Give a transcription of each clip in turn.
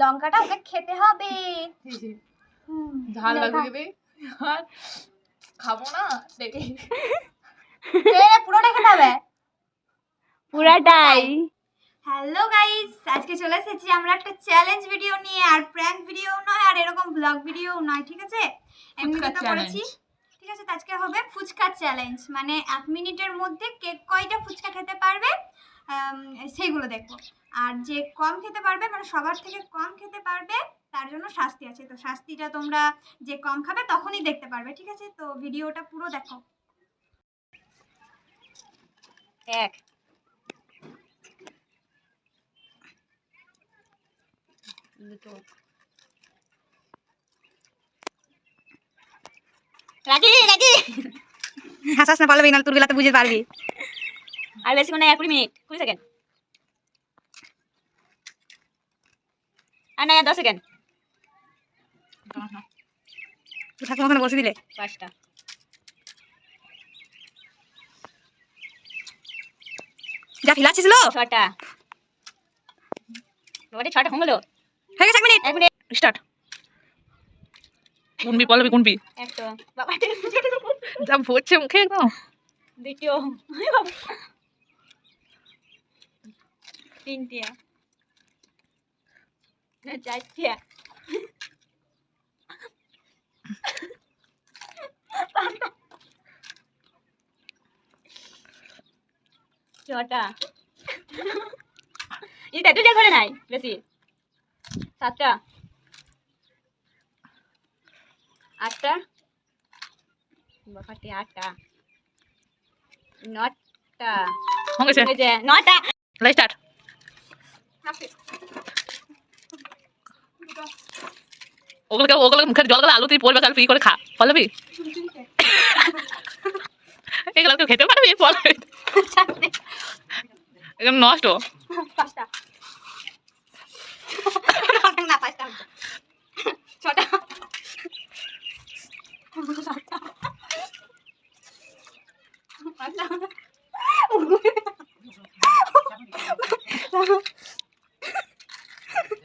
লঙ্কাটা ওকে খেতে হবে। ঝাল লাগবে আর খাব না দেখে এ, পুরোটা খেতে হবে। পুরাটাই। হ্যালো গাইস আজকে চলে এসেছি আমরা একটা চ্যালেঞ্জ ভিডিও নিয়ে আর প্র্যাঙ্ক ভিডিও নয় আর এরকম ব্লগ ভিডিও নয় ঠিক আছে? এমনিতে তো করেছি। ঠিক আছে তো আজকে হবে ফুচকা চ্যালেঞ্জ মানে এক মিনিটের মধ্যে কে কয়টা ফুচকা খেতে পারবে? সেইগুলো দেখব আর যে কম খেতে পারবে মানে সবার থেকে কম খেতে পারবে তার জন্য শাস্তি আছে। তো শাস্তিটা তোমরা যে কম খাবে তখনই দেখতে পারবে ঠিক আছে? তো ভিডিওটা পুরো দেখো। এক। দুটো। রাজি রাজি। হাসাস না পারবি না তোর গেলাতে বুঝতে পারবি। আর বেশি মানে কুড়ি মিনিট কুড়ি সেকেন্ড। আর না দশ সেকেন্ড। ঠাকুমা ওখানে বসে দিলে? পাঁচটা। যা খিলাচ্ছিস লো ছটা। বাবাটি ছটা হলো। হয়ে গেছে এক মিনিট? এক মিনিট। স্টার্ট। গুনবি পল্লবী গুনবি একটা বাবাটি যা ভরছে মুখে একদম। দ্বিতীয়। তিনটিয়া। চারটিয়া। ছটা। এটা দুটা করে নাই বেশি। সাতটা। আটটা। বাবাটি আটটা। নটা। হয়ে গেছে। নটা লাই স্টার্ট ওগুলোকে ওগুলো মুখের জল গেলে আলু তুই পড়বে তাহলে ফ্রি করে খা। পল্লবী? এগুলো কেউ খেতে পারবি? একদম নষ্ট। ছটা।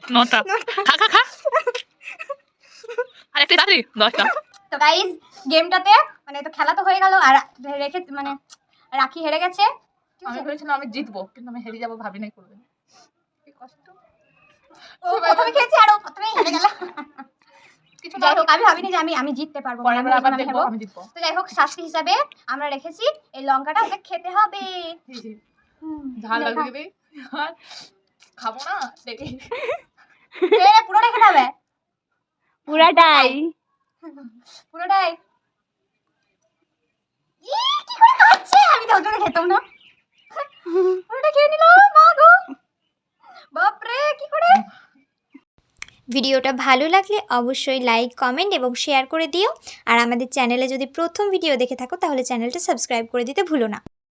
নটা। খা খা খা। আর একটু তাড়াতাড়ি। দশটা। তো গাইজ গেমটাতে মানে তো খেলা তো হয়ে গেল আর রেখে মানে রাখি হেরে গেছে। আমি? ভেবেছিলাম আমি জিতবো কিন্তু আমি হেরে যাব ভাবি নাই করবে কষ্ট। ও প্রথমে খেয়েছি আর ও প্রথমেই হেরে গেল। কিছু যাই হোক আমি ভাবিনি যে আমি আমি জিততে পারব তো যাই হোক শাস্তি হিসাবে আমরা রেখেছি এই লঙ্কাটা ওকে খেতে হবে। ঝাল লাগবে খাব না দেখে। পুরাটাই পুরোটাই। কি করে খাচ্ছে? আমি তো ওটা খেতাম না। পুরোটা খেয়ে নিল মা গো। বাপরে কি করে? ভিডিওটা ভালো লাগলে অবশ্যই লাইক কমেন্ট এবং শেয়ার করে দিও। আর আমাদের চ্যানেলে যদি প্রথম ভিডিও দেখে থাকো তাহলে চ্যানেলটা সাবস্ক্রাইব করে দিতে ভুলো না।